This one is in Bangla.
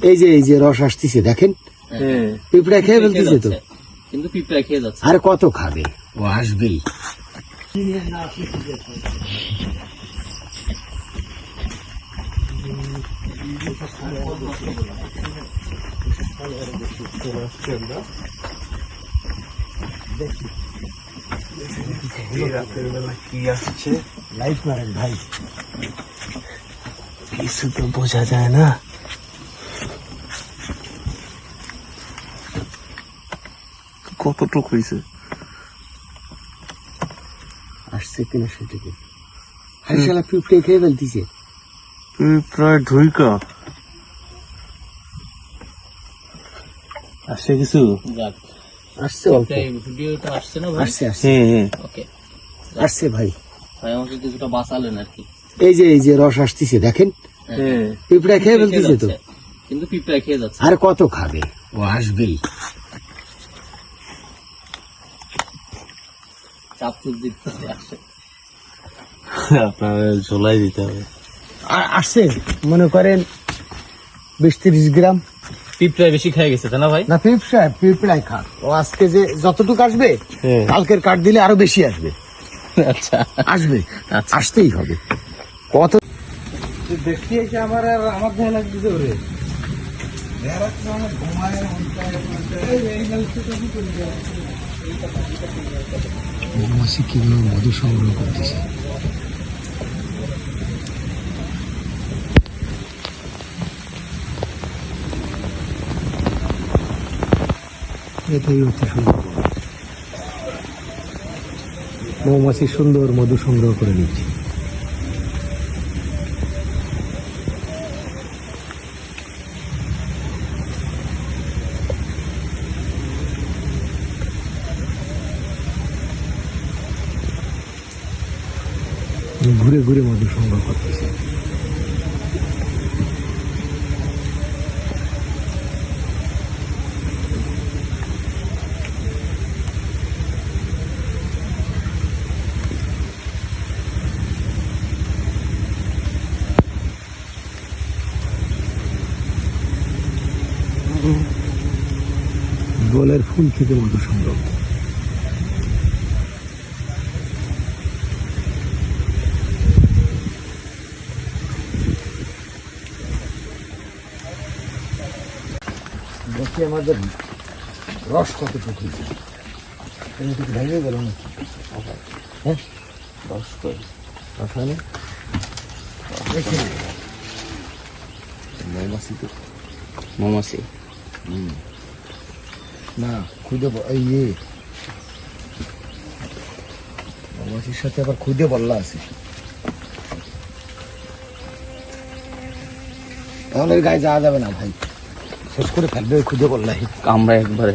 এই যে এই যে রস আসতেছে দেখেন? হ্যাঁ। পিঁপড়া খেয়ে ফেলতেছে তো। কিন্তু পিঁপড়া খেয়ে যাচ্ছে। আর কত খাবে? ও আসবেই। কি আসছে? লাইট মারেন ভাই। কিছু তো বোঝা যায় না। কতটুকু হয়েছে আসছে কিনা সেটুকু। আরে শালা পিঁপড়ে খেয়ে ফেলতেছে। প্রায় ঢুইকা। আসছে কিছু? আসছে অল্প। ভিডিওটা আসছে না ভাই? আসছে আসছে। ওকে আসছে ভাই। ভাই আমাকে কিছুটা বাঁচালেন আর কি। এই যে এই যে রস আসতেছে দেখেন? হ্যাঁ। পিঁপড়া খেয়ে ফেলতেছে তো। কিন্তু পিঁপড়া খেয়ে যাচ্ছে। আর কত খাবে? ও আসবেই। চাপ চুপ দিচ্ছে আসছে আপনার ঝোলাই দিতে হবে আর আসছে মনে করেন বিশ তিরিশ গ্রাম পিঁপড়া বেশি খেয়ে গেছে তাই না ভাই না পিঁপড়া পিঁপড়াই খাক ও আজকে যে যতটুকু আসবে হ্যাঁ কালকের কাঠ দিলে আরও বেশি আসবে আচ্ছা আসবে আচ্ছা। আসতেই হবে কত দেখতে এসে আমার আর আমার ওরে মৌমাছি কীভাবে মধু সংগ্রহ করতেছে। এটাই হচ্ছে মৌমাছি সুন্দর মধু সংগ্রহ করে নিচ্ছে। ঘুরে ঘুরে মধু সংগ্রহ করতেছে গোলের ফুল থেকে মধু সংগ্রহ দেখি আমাদের রস কতটুকু এমনি ভেঙে গেল না হ্যাঁ? দশ করে রস হয় না? মৌমাছি তো। মৌমাছি? না এই ইয়ে। মৌমাছির সাথে আবার খুদে বল্লা আছে। তাহলে গায়ে যাওয়া যাবে না ভাই। শেষ করে ফেলবে খুঁজে বললাই আমরা একবারে।